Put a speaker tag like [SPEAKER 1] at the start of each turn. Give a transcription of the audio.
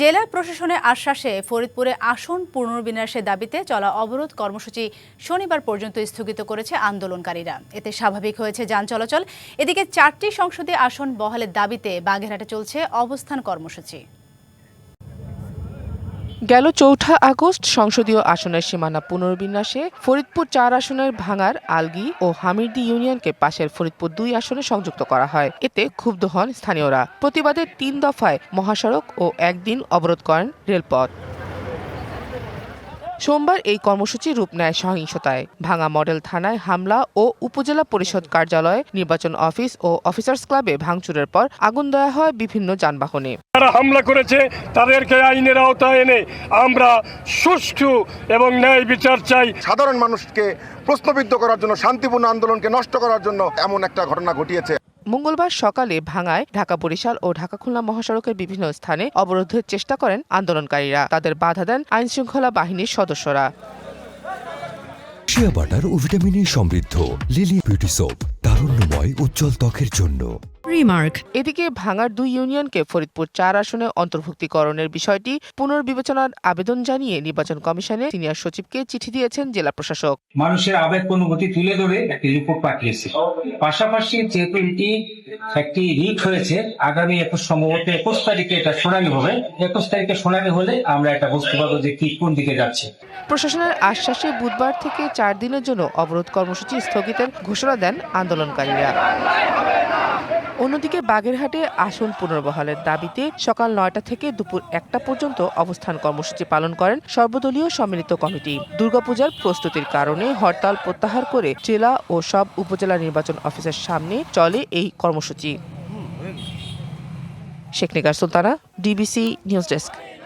[SPEAKER 1] জেলা প্রশাসনের আশ্বাসে ফরিদপুরে আসন পুনর্বিন্যাসের দাবিতে চলা অবরোধ কর্মসূচি শনিবার পর্যন্ত স্থগিত করেছে আন্দোলনকারীরা। এতে স্বাভাবিক হয়েছে যান চলাচল। এদিকে চারটি সংসদীয় আসন বহালের দাবিতে বাগেরহাটে চলছে অবস্থান কর্মসূচি।
[SPEAKER 2] গেল চৌঠা আগস্ট সংসদীয় আসনের সীমানা পুনর্বিন্যাসে ফরিদপুর চার আসনের ভাঙার আলগি ও হামিরদি ইউনিয়নকে পাশের ফরিদপুর দুই আসনে সংযুক্ত করা হয়। এতে ক্ষুব্ধ হন স্থানীয়রা। প্রতিবাদে তিন দফায় মহাসড়ক ও একদিন অবরোধ করেন রেলপথ। সোমবার এই কর্মসূচি রূপ নেয় সহিংসতায়। ভাঙা মডেল থানায় হামলা ও উপজেলা পরিষদ কার্যালয় নির্বাচন অফিস ও অফিসার্স ক্লাবে ভাঙচুরের পর আগুন দেওয়া হয় বিভিন্ন যানবাহনে।
[SPEAKER 3] যারা হামলা করেছে তাদেরকে আইনের আওতায় এনে আমরা সুষ্ঠু এবং ন্যায় বিচার চাই।
[SPEAKER 4] সাধারণ মানুষকে প্রশ্নবিদ্ধ করার জন্য শান্তিপূর্ণ আন্দোলনকে নষ্ট করার জন্য এমন একটা ঘটনা ঘটিয়েছে।
[SPEAKER 2] মঙ্গলবার সকালে ভাঙায় ঢাকা বরিশাল ও ঢাকা খুলনা মহাসড়কের বিভিন্ন স্থানে অবরোধের চেষ্টা করেন আন্দোলনকারীরা। তাদের বাধা দেন আইন শৃঙ্খলা বাহিনীর সদস্যরা।
[SPEAKER 5] শিয়া বাটার ও ভিটামিনে সমৃদ্ধ। লিলি বিউটি সোপ, তারুণ্যময়, উজ্জ্বল ত্বকের জন্য।
[SPEAKER 6] রিমার্ক
[SPEAKER 2] এদিকে ভাঙার দুই ইউনিয়নকে ফরিদপুর চার আসনে অন্তর্ভুক্তিকরণের বিষয়টি পুনর্বিবেচনার আবেদন জানিয়ে নির্বাচন কমিশনে সিনিয়র সচিবকে চিঠি দিয়েছেন জেলা প্রশাসক।
[SPEAKER 7] মানুষের আবেগ অনুভূতি তুলে ধরে একটি রিপোর্ট পাঠিয়েছে। পাশাপাশি যেহেতু এটি একটি রিট হয়েছে আগামী একুশ সম্ভবত একুশ তারিখে এটা শুনানি হবে। একুশ তারিখে শুনানি হলে আমরা এটা বুঝতে পারব যে কি কোন দিকে যাচ্ছে।
[SPEAKER 2] প্রশাসনের আশ্বাসে বুধবার থেকে চার দিনের জন্য অবরোধ কর্মসূচি স্থগিতের ঘোষণা দেন আন্দোলনকারীরা। অন্যদিকে বাগেরহাটে আসন পুনর্বহালের দাবিতে সকাল নয়টা থেকে দুপুর একটা পর্যন্ত অবস্থান কর্মসূচি পালন করেন সর্বদলীয় সম্মিলিত কমিটি। দুর্গাপূজার প্রস্তুতির কারণে হরতাল প্রত্যাহার করে জেলা ও সব উপজেলা নির্বাচন অফিসের সামনে চলে এই কর্মসূচি। Sheikh Nigar Sultana, DBC news desk.